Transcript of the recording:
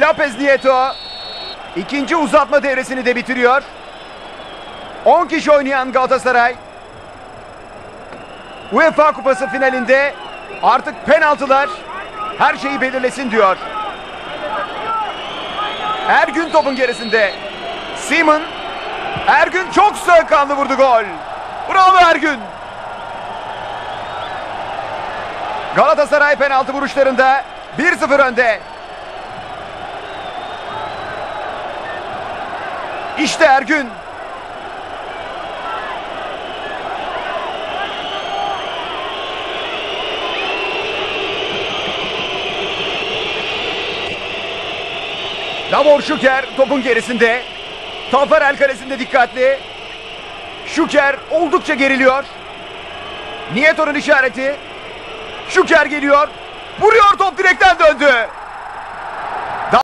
Lopez Nieto ikinci uzatma devresini de bitiriyor. 10 kişi oynayan Galatasaray UEFA Kupası finalinde artık penaltılar her şeyi belirlesin diyor. Ergün topun gerisinde. Simon. Ergün çok soğukkanlı vurdu gol. Bravo Ergün. Galatasaray penaltı vuruşlarında 1-0 önde. İşte Ergün. Davor Şüker topun gerisinde. Taferel kalesinde dikkatli. Şüker oldukça geriliyor. Niyetor'un işareti. Şüker geliyor. Vuruyor top direkten döndü.